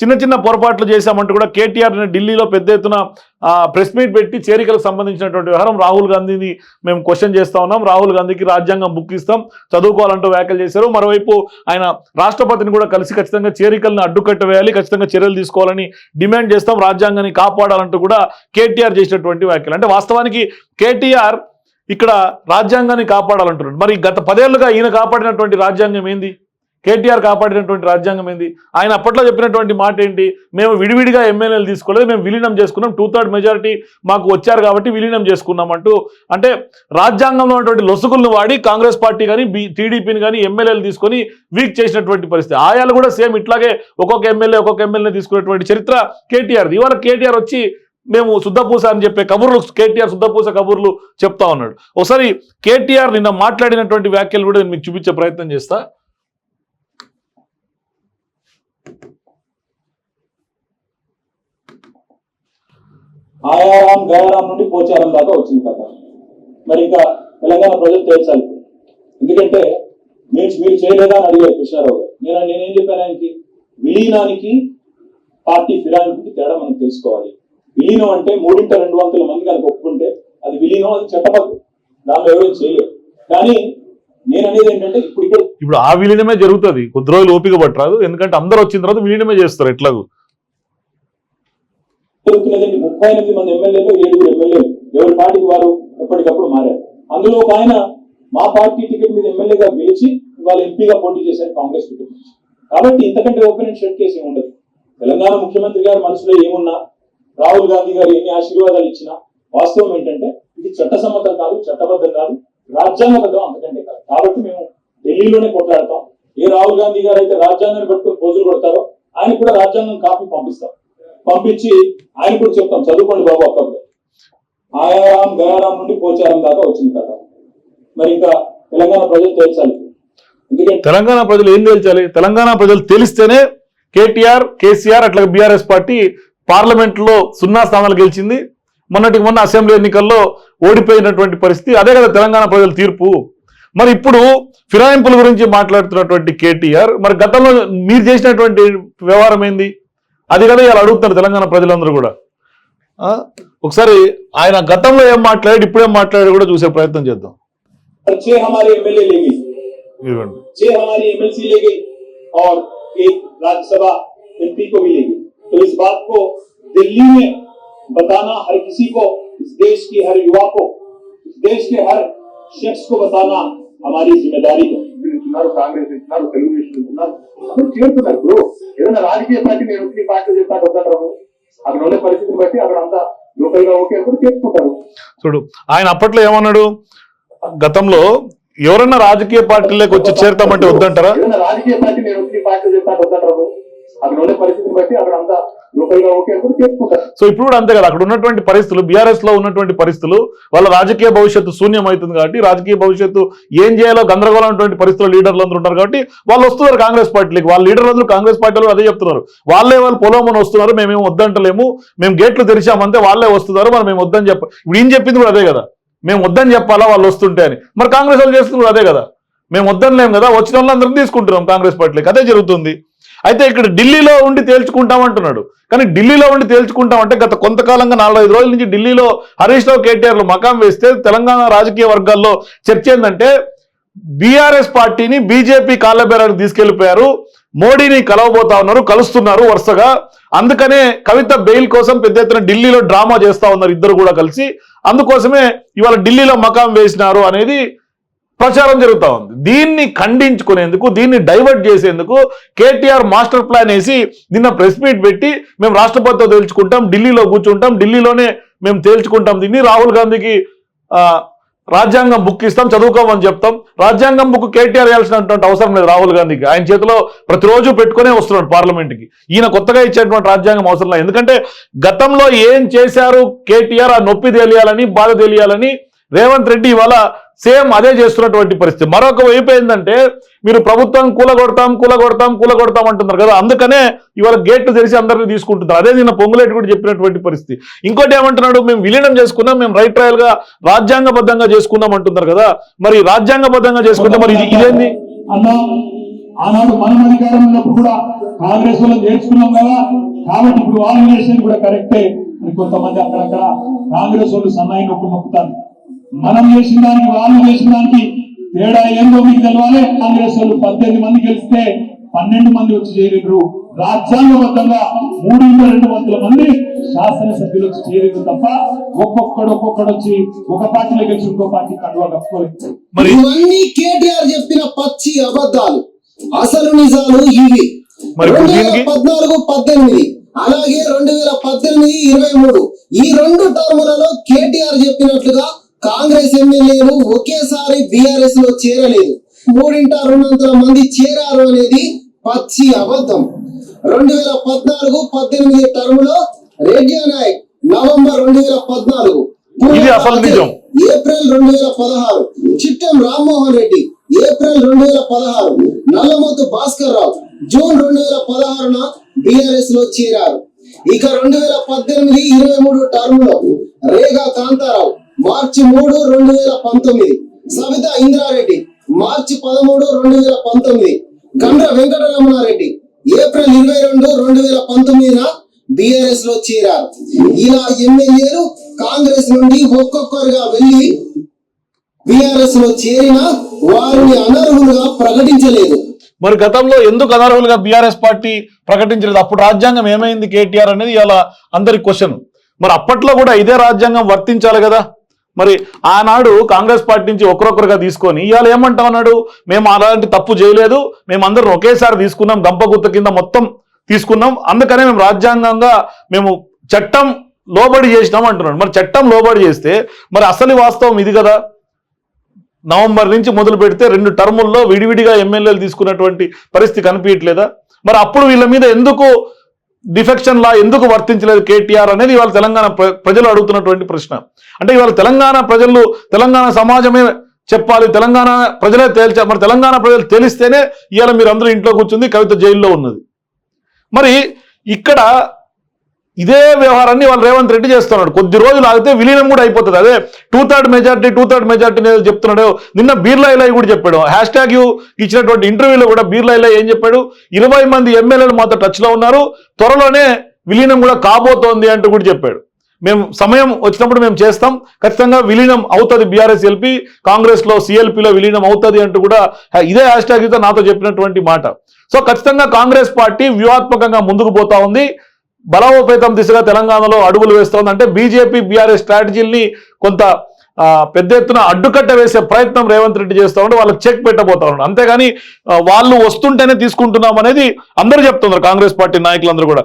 చిన్న చిన్న పొరపాట్లు చేశామంటూ కూడా కేటీఆర్ ఢిల్లీలో పెద్ద ఎత్తున ప్రెస్ మీట్ పెట్టి చేరికలకు సంబంధించినటువంటి వ్యవహారం రాహుల్ గాంధీని మేము క్వశ్చన్ చేస్తా ఉన్నాం. రాహుల్ గాంధీకి రాజ్యాంగం బుక్ ఇస్తాం. చదువుకోవాలంటూ వ్యాఖ్యలు చేశారు. మరోవైపు ఆయన రాష్ట్రపతిని కూడా కలిసి ఖచ్చితంగా చేరికలను అడ్డుకట్ట వేయాలి ఖచ్చితంగా చర్యలు తీసుకోవాలని డిమాండ్ చేస్తాం. రాజ్యాంగాన్ని కాపాడాలంటూ కూడా కేటీఆర్ చేసినటువంటి వ్యాఖ్యలు. అంటే వాస్తవానికి కేటీఆర్ ఇక్కడ రాజ్యాంగాన్ని కాపాడాలంటున్నాడు. మరి గత పదేళ్ళుగా ఈయన కాపాడినటువంటి రాజ్యాంగం ఏంది? కేటీఆర్ కాపాడినటువంటి రాజ్యాంగం ఏంది? ఆయన అప్పట్లో చెప్పినటువంటి మాట ఏంటి? మేము విడివిడిగా ఎమ్మెల్యేలు తీసుకోలేదు మేము విలీనం చేసుకున్నాం టూ థర్డ్ మెజారిటీ మాకు వచ్చారు కాబట్టి విలీనం చేసుకున్నాం అంటూ అంటే రాజ్యాంగంలో ఉన్నటువంటి లొసుగులను వాడి కాంగ్రెస్ పార్టీ కానీ బీ టీడీపీని కానీ ఎమ్మెల్యేలు తీసుకొని వీక్ చేసినటువంటి పరిస్థితి. ఆయాలు కూడా సేమ్ ఇట్లాగే ఒక్కొక్క ఎమ్మెల్యే ఒక్కొక్క ఎమ్మెల్యే తీసుకున్నటువంటి చరిత్ర కేటీఆర్ది. ఇవాళ కేటీఆర్ వచ్చి మేము శుద్ధపూస అని చెప్పే కబుర్లు కేటీఆర్ శుద్ధపూస కబుర్లు చెప్తా ఉన్నాడు. ఒకసారి కేటీఆర్ నిన్న మాట్లాడినటువంటి వ్యాఖ్యలు కూడా నేను మీకు చూపించే ప్రయత్నం చేస్తా. ఆయారాం గయారాం నుండి పోచారం దాకా వచ్చింది కథ మరి ఇంకా తెలంగాణ ప్రజలు తేల్చాలి ఎందుకంటే మీరు మీరు చేయలేదా అని అడిగారు కృష్ణారావు గారు. నేను నేనేం చెప్పాను ఆయనకి? విలీనానికి పార్టీ ఫిరాయింపుకి తేడా మనం తెలుసుకోవాలి. విలీనం అంటే మూడింట రెండు వందల మంది కనుక ఒప్పుకుంటే అది విలీనం అది చట్టబద్ధం దానిలో ఎవరు చేయలేరు. కానీ నేను అనేది ఏంటంటే ఇప్పుడు ఇప్పుడు ఆ విలీనమే జరుగుతుంది. కొద్ది రోజులు ఓపిక పట్టరాదు. ఎందుకంటే అందరూ వచ్చిన తర్వాత విలీనమే చేస్తారు ఎట్లాగూ. జరుగుతున్నదండి ముప్పై ఎనిమిది మంది ఎమ్మెల్యేలు ఏడుగురు ఎమ్మెల్యేలు. ఎవరి పార్టీకి వారు ఎప్పటికప్పుడు మారారు. అందులో ఒక ఆయన మా పార్టీ టికెట్ మీద ఎమ్మెల్యేగా గెలిచి వాళ్ళ ఎంపీగా పోటీ చేశారు కాంగ్రెస్ టికెట్ కాబట్టి ఇంతకంటే ఓపెన్ అండ్ చేసి కేసు ఏమి ఉండదు తెలంగాణ ముఖ్యమంత్రి గారి మనసులో ఏమున్నా రాహుల్ గాంధీ గారు ఎన్ని ఆశీర్వాదాలు ఇచ్చినా వాస్తవం ఏంటంటే ఇది చట్టసమ్మతం కాదు చట్టబద్ధం కాదు రాజ్యాంగబద్ధం అంతకంటే కాదు. కాబట్టి మేము ఢిల్లీలోనే కొట్లాడతాం. ఏ రాహుల్ గాంధీ గారు అయితే రాజ్యాంగాన్ని పట్టుకుని పోజులు కొడతారో ఆయన కూడా రాజ్యాంగం కాపీ పంపిస్తాం పంపించి ఆయన కూడా చెప్తాం చదువుకోండి బాబు అక్కప్పుడు ఆయారాం గయారాం నుండి పోచారం దాకా వచ్చింది కథ. మరి ఇంకా తెలంగాణ ప్రజలు తేల్చాలి. ఎందుకంటే తెలంగాణ ప్రజలు ఏం తేల్చాలి? తెలంగాణ ప్రజలు తెలిస్తేనే కేటీఆర్ కేసీఆర్ అట్లా బీఆర్ఎస్ పార్టీ పార్లమెంట్లో సున్నా స్థానాలు గెలిచింది. మొన్నటికి మొన్న అసెంబ్లీ ఎన్నికల్లో ఓడిపోయినటువంటి పరిస్థితి. అదే కదా తెలంగాణ ప్రజల తీర్పు. మరి ఇప్పుడు ఫిరాయింపుల గురించి మాట్లాడుతున్నటువంటి కేటీఆర్ మరి గతంలో మీరు చేసినటువంటి వ్యవహారం ఏంది? అది కదా ఇలా అడుగుతున్నారు తెలంగాణ ప్రజలందరూ కూడా ఆ? ఒకసారి ఆయన గతంలో ఏం మాట్లాడాడు ఇప్పుడు ఏం మాట్లాడాడు కూడా చూసే ప్రయత్నం చేద్దాం छह हमारे एमएलए ले गई ఇదిగోండి छह हमारी एमएलसी ले गई और एक राज्यसभा एमपी को भी ले गई तो इस बात को दिल्ली में बताना हर किसी को इस देश की हर युवा को इस देश के हर शख्स को बताना हमारी जिम्मेदारी है ఉన్నారు కాంగ్రెస్ ఇస్తున్నారు తెలుగుదేశం ఉన్నారు. అందరూ చేరుతున్నారు ఇప్పుడు. ఏదైనా రాజకీయ పార్టీ నేను వచ్చి పార్టీ చేస్తాను వద్దంటారు అక్కడ ఉండే పరిస్థితిని బట్టి అక్కడ అంతా లోకల్గా ఓకే అనుకుని చేసుకుంటారు చూడు ఆయన అప్పట్లో ఏమన్నాడు? గతంలో ఎవరన్నా రాజకీయ పార్టీలోకి వచ్చి చేరతామంటే వద్దంటారా? ఏదైనా రాజకీయ పార్టీ నేను వచ్చి పార్టీ చేస్తాను వద్దంటారు అక్కడ ఉండే పరిస్థితిని బట్టి అక్కడ అంతా ఓకే అనుకుని చేసుకుంటారు. సో ఇప్పుడు కూడా అంతే కదా అక్కడ ఉన్నటువంటి పరిస్థితులు బీఆర్ఎస్లో ఉన్నటువంటి పరిస్థితులు వాళ్ళ రాజకీయ భవిష్యత్తు శూన్యం అవుతుంది కాబట్టి రాజకీయ భవిష్యత్తు ఏం చేయాలో గందరగోళమైనటువంటి పరిస్థితులు లీడర్లు అందరూ ఉంటారు కాబట్టి వాళ్ళు వస్తున్నారు కాంగ్రెస్ పార్టీకి వాళ్ళ లీడర్లు అందరూ కాంగ్రెస్ పార్టీలో అదే చెప్తున్నారు. వాళ్ళే వాళ్ళు పొలమని వస్తున్నారు మేమేం వద్దంటలేము మేము గేట్లు తెరిచామంటే వాళ్ళే వస్తున్నారు మరి మేము వద్దని చెప్ప ఇప్పుడు ఏం చెప్పింది కూడా అదే కదా. మేము వద్దని చెప్పాలా వాళ్ళు వస్తుంటే అని. మరి కాంగ్రెస్ వాళ్ళు చేస్తుంది కూడా అదే కదా. మేము వద్దనలేం కదా వచ్చిన వాళ్ళందరం తీసుకుంటున్నాం కాంగ్రెస్ పార్టీకి అదే జరుగుతుంది. అయితే ఇక్కడ ఢిల్లీలో ఉండి తేల్చుకుంటాం అంటున్నాడు కానీ ఢిల్లీలో ఉండి తేల్చుకుంటాం అంటే గత కొంతకాలంగా నాలుగైదు రోజుల నుంచి ఢిల్లీలో హరీష్ రావు కేటీఆర్లు మకాం వేస్తే తెలంగాణ రాజకీయ వర్గాల్లో చర్చ ఏంటంటే బీఆర్ఎస్ పార్టీని బీజేపీ కాళ్ళబేరానికి తీసుకెళ్ళిపోయారు. మోడీని కలవబోతా ఉన్నారు కలుస్తున్నారు వరుసగా. అందుకనే కవిత బెయిల్ కోసం పెద్ద ఎత్తున ఢిల్లీలో డ్రామా చేస్తా ఉన్నారు ఇద్దరు కూడా కలిసి. అందుకోసమే ఇవాళ ఢిల్లీలో మకాం వేసినారు అనేది ప్రచారం జరుగుతూ ఉంది. దీన్ని ఖండించుకునేందుకు దీన్ని డైవర్ట్ చేసేందుకు కేటీఆర్ మాస్టర్ ప్లాన్ వేసి నిన్న ప్రెస్ మీట్ పెట్టి మేము రాష్ట్రపతితో తేల్చుకుంటాం ఢిల్లీలో కూర్చుంటాం ఢిల్లీలోనే మేము తేల్చుకుంటాం దీన్ని. రాహుల్ గాంధీకి రాజ్యాంగం బుక్ ఇస్తాం చదువుకోమని చెప్తాం. రాజ్యాంగం బుక్ కేటీఆర్ వేయాల్సినటువంటి అవసరం లేదు రాహుల్ గాంధీకి. ఆయన చేతిలో ప్రతిరోజు పెట్టుకునే వస్తున్నాడు పార్లమెంట్కి. ఈయన కొత్తగా ఇచ్చేటువంటి రాజ్యాంగం అవసరం లేదు. ఎందుకంటే గతంలో ఏం చేశారు కేటీఆర్ ఆ నొప్పి తెలియాలని బాధ తెలియాలని రేవంత్ రెడ్డి ఇవాళ సేమ్ అదే చేస్తున్నటువంటి పరిస్థితి. మరొక వైపు ఏంటంటే మీరు ప్రభుత్వం కూలగొడతాం కూలగొడతాం కూలగొడతాం అంటున్నారు కదా అందుకనే ఇవాళ గేట్లు తెరిచి అందరినీ తీసుకుంటున్నారు. అదే నిన్న పొంగులేటి కూడా చెప్పినటువంటి పరిస్థితి. ఇంకోటి ఏమంటున్నాడు మేము విలీనం చేసుకున్నాం మేము రైట్ ట్రయల్గా రాజ్యాంగబద్ధంగా చేసుకుందాం అంటున్నారు కదా మరి రాజ్యాంగబద్ధంగా చేసుకుంటే మరి ఇదేంది? ఆనాడు మనం అధికారం ఉన్నప్పుడు కూడా కాంగ్రెస్ వాళ్ళు నేర్చుకున్నాం కదా కాబట్టి ఇప్పుడు వాళ్ళు చేసేది కూడా కరెక్టే. కొంతమంది అక్కడక్కడ కాంగ్రెస్ వాళ్ళు సన్నాయి నొక్కు నొక్కుతారు. మనం చేసిన దానికి వాళ్ళు చేసిన దానికి తేడా ఏందో మీకు తెలవాలి. కాంగ్రెస్ వాళ్ళు పద్దెనిమిది మంది గెలిస్తే పన్నెండు మంది వచ్చి చేరిండ్రు రాజ్యాంగబద్ధంగా మూడు రెండు వందల మంది శాసనసభ్యులు వచ్చి చేరిండ్రు తప్ప ఒక్కొక్కడు ఒక్కొక్కడు వచ్చి ఒక పార్టీలో గెలిచి ఇంకో పార్టీ కండువా కప్పుకోలేదు. మరి ఇవన్నీ కేటీఆర్ చెప్పిన పచ్చి అబద్ధాలు. అసలు నిజాలు ఇవి. రెండు వేల పద్నాలుగు పద్దెనిమిది అలాగే రెండు వేల పద్దెనిమిది ఇరవై మూడు. ఈ రెండు టర్ములలో కేటీఆర్ చెప్పినట్లుగా కాంగ్రెస్ ఎమ్మెల్యేలు ఒకేసారి బీఆర్ఎస్లో చేరలేదు. మూడింట రెండొందల మంది చేరారు అనేది పచ్చి అబద్ధం. రెండు వేల పద్నాలుగు పద్దెనిమిది టర్మ్లో రేడియో నాయక్ నవంబర్ రెండు వేల పద్నాలుగు. ఏప్రిల్ రెండు వేల పదహారు చిట్టం రామ్మోహన్ రెడ్డి ఏప్రిల్ రెండు వేల పదహారు నల్లమోతు భాస్కర్ రావు జూన్ రెండు వేల పదహారున బిఆర్ఎస్లో చేరారు. ఇక రెండు వేల పద్దెనిమిది ఇరవై మూడు టర్మ్లో రేగా కాంతారావు మార్చి మూడు రెండు వేల పంతొమ్మిది. సవిత ఇంద్రారెడ్డి మార్చి పదమూడు రెండు వేల పంతొమ్మిది. గండ్ర వెంకటరమణారెడ్డి ఏప్రిల్ ఇరవై రెండు రెండు వేల పంతొమ్మిదిన బిఆర్ఎస్లో చేరారు. ఇలా ఎమ్మెల్యేలు కాంగ్రెస్ నుండి ఒక్కొక్కరుగా వెళ్ళి బిఆర్ఎస్లో చేరిన వారిని అనర్హులుగా ప్రకటించలేదు. మరి గతంలో ఎందుకు అనర్హులుగా బీఆర్ఎస్ పార్టీ ప్రకటించలేదు? అప్పుడు రాజ్యాంగం ఏమైంది కేటీఆర్ అనేది ఇలా అందరి క్వశ్చన్. మరి అప్పట్లో కూడా ఇదే రాజ్యాంగం వర్తించాలి కదా? మరి ఆనాడు కాంగ్రెస్ పార్టీ నుంచి ఒకరొకరుగా తీసుకొని ఇవాళ ఏమంటా ఉన్నాడు మేము అలాంటి తప్పు చేయలేదు మేము అందరం ఒకేసారి తీసుకున్నాం దంపగుత్త కింద మొత్తం తీసుకున్నాం అందుకనే మేము రాజ్యాంగంగా మేము చట్టం లోబడి చేసినాం అంటున్నాడు. మరి చట్టం లోబడి చేస్తే మరి అసలు వాస్తవం ఇది కదా? నవంబర్ నుంచి మొదలు పెడితే రెండు టర్ముల్లో విడివిడిగా ఎమ్మెల్యేలు తీసుకున్నటువంటి పరిస్థితి కనిపించట్లేదా? మరి అప్పుడు వీళ్ళ మీద ఎందుకు డిఫెక్షన్ లా ఎందుకు వర్తించలేదు కేటీఆర్ అనేది ఇవాళ తెలంగాణ ప్రజలు అడుగుతున్నటువంటి ప్రశ్న. అంటే ఇవాళ తెలంగాణ ప్రజలు తెలంగాణ సమాజమే చెప్పాలి తెలంగాణ ప్రజలే తేల్చా మరి తెలంగాణ ప్రజలు తెలిస్తేనే ఇవాళ మీరు అందరూ ఇంట్లో కూర్చుంది కవిత జైల్లో ఉన్నది. మరి ఇక్కడ ఇదే వ్యవహారాన్ని వాళ్ళు రేవంత్ రెడ్డి చేస్తున్నాడు. కొద్ది రోజులు ఆగితే విలీనం కూడా అయిపోతుంది. అదే two third majority two third majority అనేది చెప్తున్నాడు. నిన్న బీర్లా ఇలా కూడా చెప్పాడు. హ్యాష్ ట్యాగ్ ఇచ్చినటువంటి ఇంటర్వ్యూలో కూడా బీర్లా ఇలా ఏం చెప్పాడు? ఇరవై మంది ఎమ్మెల్యేలు మాతో టచ్లో ఉన్నారు. త్వరలోనే విలీనం కూడా కాబోతోంది అంటూ కూడా చెప్పాడు. మేము సమయం వచ్చినప్పుడు మేము చేస్తాం. ఖచ్చితంగా విలీనం అవుతుంది బీఆర్ఎస్ ఎల్పి కాంగ్రెస్లో సిఎల్పిలో విలీనం అవుతుంది అంటూ కూడా ఇదే హ్యాష్ ట్యాగ్తో నాతో చెప్పినటువంటి మాట. సో ఖచ్చితంగా కాంగ్రెస్ పార్టీ వ్యూహాత్మకంగా ముందుకు పోతా ఉంది. బలోపేతం దిశగా తెలంగాణలో అడుగులు వేస్తోందంటే బీజేపీ బీఆర్ఎస్ స్ట్రాటజీని కొంత పెద్ద ఎత్తున అడ్డుకట్ట వేసే ప్రయత్నం రేవంత్ రెడ్డి చేస్తా ఉంటే వాళ్ళకి చెక్ పెట్టబోతా ఉన్నాడు అంతేగాని వాళ్ళు వస్తుంటేనే తీసుకుంటున్నాం అనేది అందరూ చెప్తున్నారు కాంగ్రెస్ పార్టీ నాయకులందరూ కూడా.